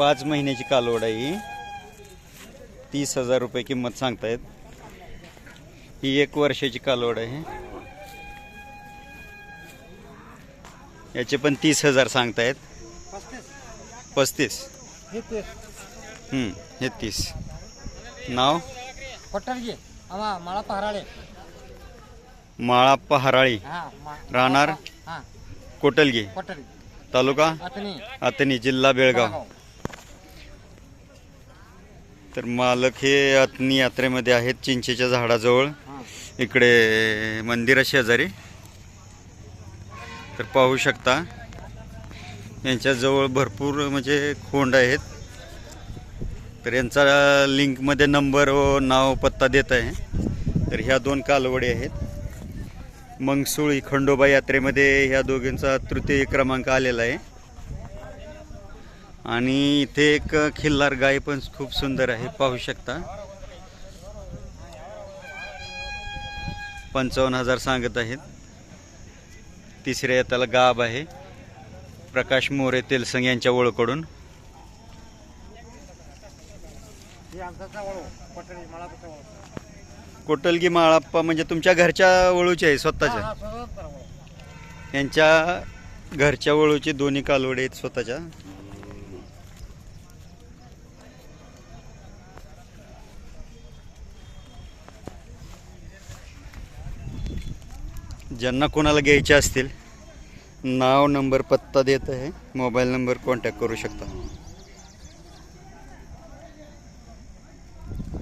पाच महिन्याची कालवड आहे तीस हजार रुपये किंमत सांगतायत. ही एक वर्षाची कालवड आहे. याचे पण तीस हजार सांगतायत. पस्तीस. हे तीस. नाव? पटरजी माळा पहाराळे. माळा पहाराळी. राहणार? कोटलगी. तालुका? अतनी. जिल्हा बेळगाव. तर मालक हे अतनी यात्रेमध्ये आहेत चिंचेच्या झाडाजवळ. इकडे मंदिरा शेजारी. तर पाहू शकता यांच्याजवळ भरपूर म्हणजे खोंड आहेत. तर यांचा लिंकमध्ये नंबर व नाव पत्ता देत आहे. तर ह्या दोन कालवडी आहेत. मंगसुळी खंडोबा यात्रेमध्ये ह्या दोघींचा तृतीय क्रमांक आलेला आहे. आणि इथे एक खिल्लार गाय पण खूप सुंदर आहे पाहू शकता. पंचावन्न हजार सांगत आहेत. तिसऱ्या त्याला गाब आहे. प्रकाश मोरे तेलसंग यांच्या ओळकडून कोटलगी माळाप्पा म्हणजे तुमच्या घरच्या ओळूचे आहे स्वतःच्या? यांच्या घरच्या वळूचे दोन्ही कालवडे आहेत स्वतःच्या. ज्यांना कोणाला घ्यायचे असतील नाव नंबर पत्ता देत आहे मोबाईल नंबर कॉन्टॅक्ट करू शकता.